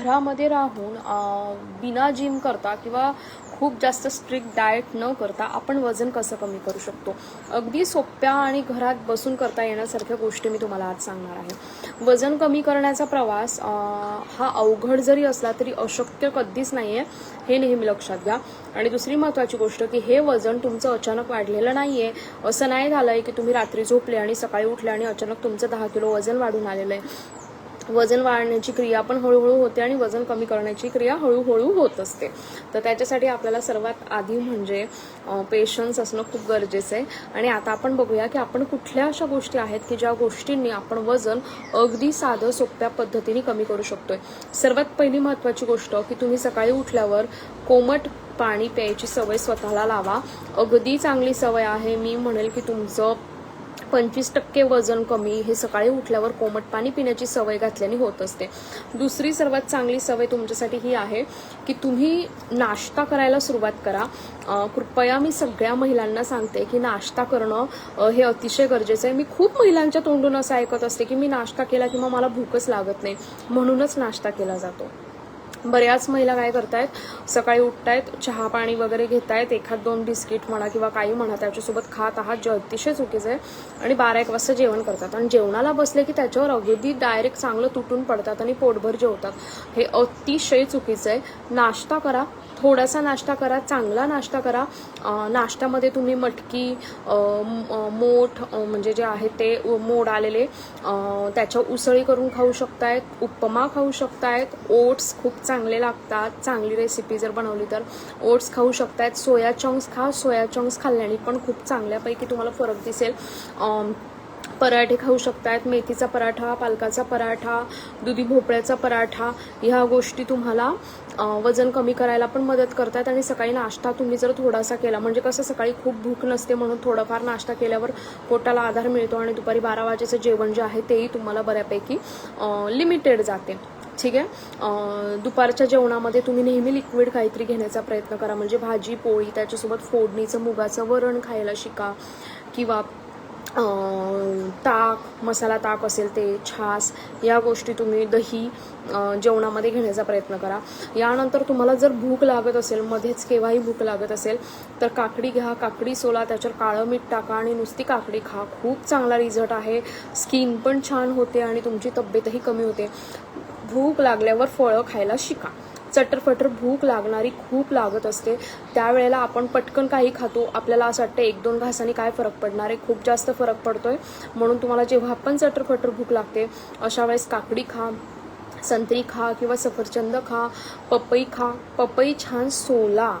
घरामध्ये राहून बिना जिम करता किंवा खूप जास्त स्ट्रिक्ट डाएट न करता आपण वजन कसं कमी करू शकतो? अगदी सोप्या आणि घरात बसून करता येण्यासारख्या गोष्टी मी तुम्हाला आज सांगणार आहे. वजन कमी करण्याचा प्रवास हा अवघड जरी असला तरी अशक्य कधीच नाही आहे हे नेहमी लक्षात घ्या. आणि दुसरी महत्त्वाची गोष्ट की हे वजन तुमचं अचानक वाढलेलं नाही आहे असं नाही झालं आहे की तुम्ही रात्री झोपले आणि सकाळी उठले आणि अचानक तुमचं दहा किलो वजन वाढून आलेलं आहे. वजन वाढण्याची क्रिया पण हळूहळू होते आणि वजन कमी करण्याची क्रिया हळूहळू होत असते. तर त्याच्यासाठी आपल्याला सर्वात आधी म्हणजे पेशन्स असणं खूप गरजेचं आहे. आणि आता आपण बघूया की आपण कुठल्या अशा गोष्टी आहेत की ज्या गोष्टींनी आपण वजन अगदी साधं सोप्या पद्धतीने कमी करू शकतोय. सर्वात पहिली महत्त्वाची गोष्ट की तुम्ही सकाळी उठल्यावर कोमट पाणी प्यायची सवय स्वतःला लावा. अगदी चांगली सवय आहे. मी म्हणेल की तुमचं पंचवीस टक्के वजन कमी हे सकाळी उठल्यावर कोमट पाणी पिण्याची सवय घातल्याने होत असते. दुसरी सर्वात चांगली सवय तुमच्यासाठी ही आहे की तुम्ही नाश्ता करायला सुरुवात करा. कृपया मी सगळ्या महिलांना सांगते की नाश्ता करणं हे अतिशय गरजेचं आहे. मी खूप महिलांच्या तोंडून असं ऐकत असते की मी नाश्ता केला किंवा मला भूकच लागत नाही. म्हणूनच नाश्ता केला जातो. बऱ्याच महिला काय करतायत सकाळी उठतायत चहा पाणी वगैरे घेतायत एखाद दोन बिस्किट म्हणा किंवा काही म्हणा त्याच्यासोबत खात आहात जे अतिशय चुकीचं आहे. आणि बारा एक वाजता जेवण करतात. आणि जेवणाला बसले की त्याच्यावर अगदी डायरेक्ट चांगलं तुटून पडतात आणि पोटभर जेवतात. हे अतिशय चुकीचं आहे. नाश्ता करा थोडासा नाश्ता करा चांगला नाश्ता करा. नाश्त्यामध्ये तुम्ही मटकी मोठ म्हणजे जे आहे ते मोड आलेले त्याच्या उसळी करून खाऊ शकतायत उपमा खाऊ शकतायत ओट्स खूप चांगले लागतात. चांगली रेसिपी जर बनवली तर ओट्स खाऊ शकतायत. सोया चंक्स खा सोया चंक्स खाल्ल्याने पण खूप चांगल्यापैकी तुम्हाला फरक दिसेल. पराठे खाऊ शकतायत मेथीचा पराठा पालकाचा पराठा दुधी भोपळ्याचा पराठा ह्या गोष्टी तुम्हाला वजन कमी करायला पण मदत करतात आणि सकाळी नाश्ता तुम्ही जर थोडासा केला म्हणजे कसं सकाळी खूप भूक नसते म्हणून थोडाफार नाश्ता केल्यावर पोटाला आधार मिळतो आणि दुपारी बारा वाजेचं जेवण जे आहे तेही तुम्हाला बऱ्यापैकी लिमिटेड जाते. ठीक आहे? दुपारच्या जेवणामध्ये तुम्ही नेहमी लिक्विड काहीतरी घेण्याचा प्रयत्न करा म्हणजे भाजी पोळी त्याच्यासोबत फोडणीचं मुगाचं वरण खायला शिका किंवा ताक मसाला ताक असेल ते छास या गोष्टी तुम्ही दही जेवणामध्ये घेण्याचा प्रयत्न करा. यानंतर तुम्हाला जर भूक लागत असेल मध्येच केव्हाही भूक लागत असेल तर काकडी घ्या काकडी सोला त्याच्यावर काळं मीठ टाका आणि नुसती काकडी खा. खूप चांगला रिझल्ट आहे. स्किन पण छान होते आणि तुमची तब्येतही कमी होते. भूक लागल्यावर फळं खायला शिका. चटरफटर भूक लागणारी खूप लागत असते. त्यावेळेला आपण पटकन काही खातो. आपल्याला असं वाटतं एक दोन घासांनी काय फरक पडणार आहे? खूप जास्त फरक पडतो आहे म्हणून तुम्हाला जेव्हा पण चटरफटर भूक लागते अशा वेळेस काकडी खा संत्री खा किंवा सफरचंद खा पपई खा. पपई छान सोला.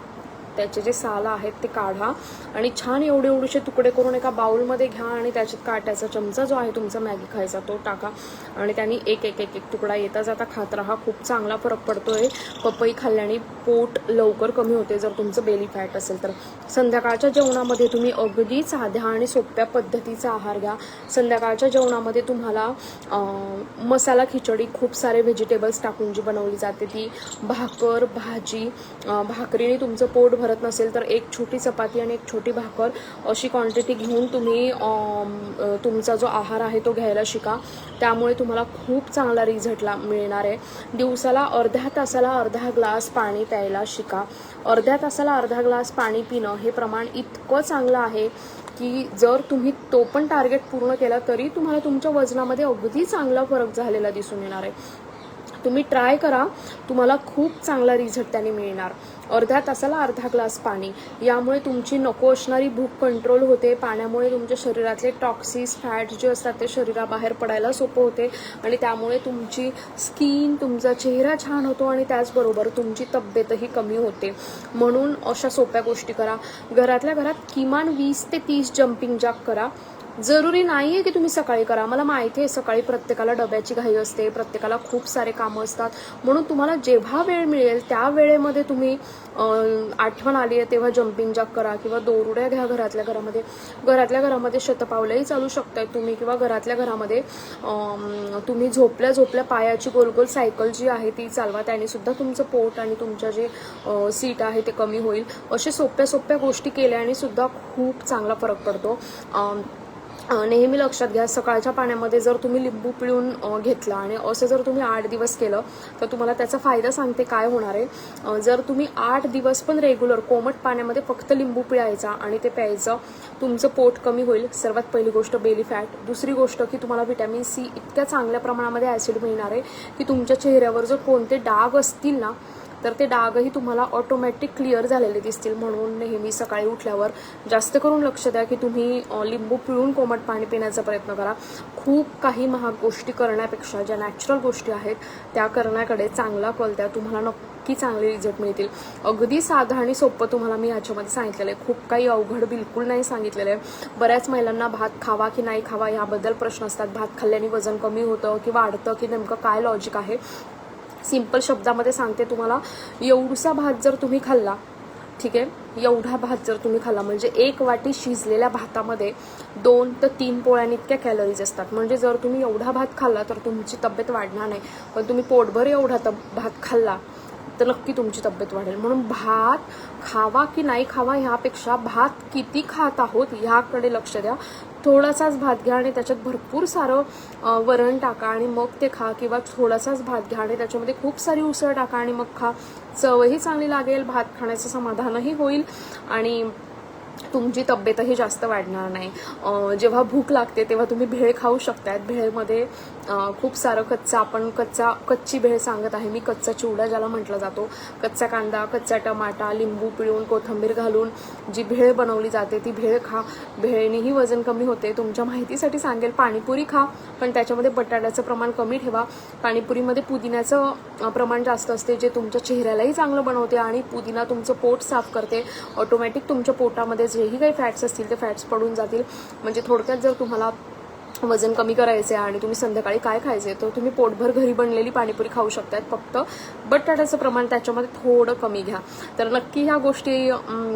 त्याचे जे साल आहेत ते काढा आणि छान एवढे एवढेसे तुकडे करून एका बाउलमध्ये घ्या आणि त्याच्यात काट्याचा चमचा जो आहे तुमचा मॅगी खायचा तो टाका. आणि त्यांनी एक एक एक एक तुकडा येता जाता खात राहा. खूप चांगला फरक पडतोय. पपई खाल्ल्याने पोट लवकर कमी होते. जर तुमचं बेली फॅट असेल तर. संध्याकाळच्या जेवणामध्ये तुम्ही अगदी साध्या आणि सोप्या पद्धतीचा आहार घ्या. संध्याकाळच्या जेवणामध्ये तुम्हाला मसाला खिचडी खूप सारे व्हेजिटेबल्स टाकून जी बनवली जाते ती. भाकर भाजी भाकरीने तुमचं पोट भरत नसेल तर एक छोटी चपाती आणि एक छोटी भाकर अशी क्वांटिटी घेऊन तुम्ही तुमचा जो आहार आहे तो घ्यायला शिका. त्यामुळे तुम्हाला खूप चांगला रिझल्टला मिळणार आहे. दिवसाला अर्ध्या तासाला अर्धा ग्लास पाणी प्यायला शिका. अर्ध्या तासाला अर्धा ग्लास पाणी पिणं हे प्रमाण इतकं चांगलं आहे की जर तुम्ही तो पण टार्गेट पूर्ण केला तरी तुम्हाला तुमच्या वजनामध्ये अगदी चांगला फरक झालेला दिसून येणार आहे. तुम्ही ट्राय करा तुम्हाला खूप चांगला रिझल्ट त्याने मिळणार. अर्ध्या तासाला अर्धा ग्लास पाणी. यामुळे तुमची नको असणारी भूक कंट्रोल होते. पाण्यामुळे तुमच्या शरीरातले टॉक्सिस फॅट जे असतात ते शरीराबाहेर पडायला सोपं होते. आणि त्यामुळे तुमची स्किन तुमचा चेहरा छान होतो आणि त्याचबरोबर तुमची तब्येतही कमी होते. म्हणून अशा सोप्या गोष्टी करा. घरातल्या घरात किमान वीस ते तीस जम्पिंग जॅक करा. जरुरी नाही आहे की तुम्ही सकाळी करा. मला माहिती आहे सकाळी प्रत्येकाला डब्याची घाई असते प्रत्येकाला खूप सारे कामं असतात. म्हणून तुम्हाला जेव्हा वेळ मिळेल त्या वेळेमध्ये तुम्ही आठवण आली आहे तेव्हा जम्पिंग जॅक करा किंवा दोरुड्या घ्या घरातल्या घरामध्ये. घरातल्या घरामध्ये शतपावलंही चालू शकताय तुम्ही किंवा घरातल्या घरामध्ये तुम्ही झोपल्या झोपल्या पायाची गोल गोल सायकल जी आहे ती चालवा. त्याने सुद्धा तुमचं पोट आणि तुमच्या जे सीट आहे ते कमी होईल. अशा सोप्या सोप्या गोष्टी केल्याने सुद्धा खूप चांगला फरक पडतो. नेहमी लक्षात घ्या सकाळच्या पाण्यामध्ये जर तुम्ही लिंबू पिळून घेतला आणि असं जर तुम्ही आठ दिवस केलं तर तुम्हाला त्याचा फायदा सांगते काय होणार आहे. जर तुम्ही आठ दिवस पण रेग्युलर कोमट पाण्यामध्ये फक्त लिंबू पिळायचा आणि ते प्यायचं तुमचं पोट कमी होईल. सर्वात पहिली गोष्ट बेली फॅट दुसरी गोष्ट की तुम्हाला व्हिटॅमिन सी इतक्या चांगल्या प्रमाणामध्ये ॲसिड मिळणार आहे की तुमच्या चेहऱ्यावर जर कोणते डाग असतील ना तर ते डागही तुम्हाला ऑटोमॅटिक क्लिअर झालेले दिसतील. म्हणून नेहमी सकाळी उठल्यावर जास्त करून लक्ष द्या की तुम्ही लिंबू पिळून कोमट पाणी पिण्याचा प्रयत्न करा. खूप काही महाग गोष्टी करण्यापेक्षा ज्या नॅचरल गोष्टी आहेत त्या करण्याकडे चांगला कल द्या. तुम्हाला नक्की चांगले रिझल्ट मिळतील. अगदी साधं आणि सोपं तुम्हाला मी ह्याच्यामध्ये सांगितलेलं आहे. खूप काही अवघड बिलकुल नाही सांगितलेलं आहे. बऱ्याच महिलांना भात खावा की नाही खावा याबद्दल प्रश्न असतात. भात खाल्ल्याने वजन कमी होतं की वाढतं की नेमकं काय लॉजिक आहे? सिंपल शब्दामध्ये सांगते तुम्हाला एवढसा भात जर तुम्ही खाल्ला ठीक आहे एवढा भात जर तुम्ही खाल्ला म्हणजे एक वाटी शिजलेल्या भातामध्ये दोन ते तीन पोळ्यांनी इतक्या कॅलरीज असतात. म्हणजे जर तुम्ही एवढा भात खाल्ला तर तुमची तब्येत वाढणार नाही. पण तुम्ही पोटभर एवढा तब भात खाल्ला तर नक्की तुमची तब्येत वाढेल. म्हणून भात खावा की नाही खावा ह्यापेक्षा भात किती खात आहोत ह्याकडे लक्ष द्या. थोडासाच भात घ्या आणि त्याच्यात भरपूर सारं वरण टाका आणि मग ते खा किंवा थोडासाच भात घ्या आणि त्याच्यामध्ये खूप सारी उसळ टाका आणि मग खा. चवही चांगली लागेल भात खाण्याचं समाधानही होईल आणि तुमची तब्येतही जास्त वाढणार नाही. जेव्हा भूक लागते तेव्हा तुम्ही भेळ खाऊ शकतात भेळमध्ये खूप सारं कच्चा आपण कच्चा कच्ची भेळ सांगत आहे. मी कच्चा चिवडा ज्याला म्हटलं जातो. कच्चा कांदा कच्चा टमाटा लिंबू पिळून कोथिंबीर घालून जी भेळ बनवली जाते ती भेळ खा. भेळनेही वजन कमी होते. तुमच्या माहितीसाठी सांगेल पाणीपुरी खा पण त्याच्यामध्ये बटाट्याचं प्रमाण कमी ठेवा. पाणीपुरीमध्ये पुदिन्याचं प्रमाण जास्त असते जे तुमच्या चेहऱ्यालाही चांगलं बनवते आणि पुदिना तुमचं पोट साफ करते. ऑटोमॅटिक तुमच्या पोटामध्ये जेही काही फॅट्स असतील ते फॅट्स पडून जातील. म्हणजे थोडक्यात जर तुम्हाला वजन कमी करायचे आहे आणि तुम्ही संध्याकाळी काय खायचे तर तुम्ही पोटभर घरी बनलेली पाणीपुरी खाऊ शकतात फक्त. बटाट्याचं प्रमाण त्याच्यामध्ये थोडं कमी घ्या. तर नक्की ह्या गोष्टी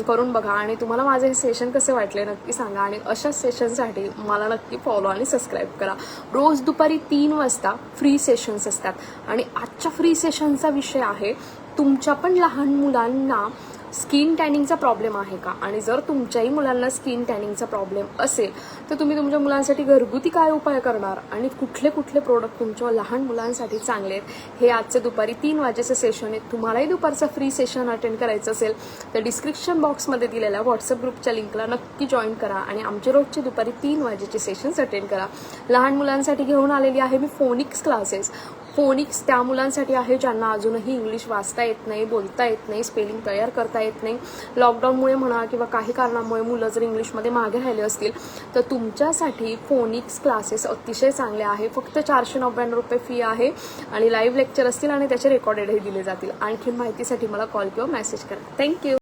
करून बघा आणि तुम्हाला माझे हे सेशन कसे वाटले नक्की सांगा आणि अशाच सेशनसाठी मला नक्की फॉलो आणि सबस्क्राईब करा. रोज दुपारी तीन वाजता फ्री सेशन्स असतात. आणि आजच्या फ्री सेशनचा विषय आहे तुमच्या पण लहान मुलांना स्किन टॅनिंगचा प्रॉब्लेम आहे का? आणि जर तुमच्याही मुलांना स्किन टॅनिंगचा प्रॉब्लेम असेल तर तुम्ही तुमच्या मुलांसाठी घरगुती काय उपाय करणार? आणि कुठले कुठले प्रोडक्ट तुमच्या लहान मुलांसाठी चांगले आहेत? हे आजचे दुपारी तीन वाजेचं सेशन आहे तुम्हालाही दुपारचं फ्री सेशन अटेंड करायचं असेल तर डिस्क्रिप्शन बॉक्समध्ये दिलेल्या व्हॉट्सअप ग्रुपच्या लिंकला नक्की जॉईन करा आणि आमचे रोजचे दुपारी तीन वाजेचे सेशन्स अटेंड करा. लहान मुलांसाठी घेऊन आलेली आहे मी फोनिक्स क्लासेस फोनिक्स त्या मुलांसाठी आहे ज्यांना अजूनही इंग्लिश वाचता येत नाही बोलता येत नाही स्पेलिंग तयार करता येत नाही. लॉकडाऊनमुळे म्हणा किंवा काही कारणामुळे मुलं जर इंग्लिशमध्ये मागे राहिले असतील तर तुमच्यासाठी फोनिक्स क्लासेस अतिशय चांगले आहे. फक्त चारशे नव्याण्णव रुपये फी आहे आणि लाईव्ह लेक्चर असतील आणि त्याचे रेकॉर्डेडही दिले जातील. आणखी माहितीसाठी मला कॉल किंवा मेसेज करा. थँक्यू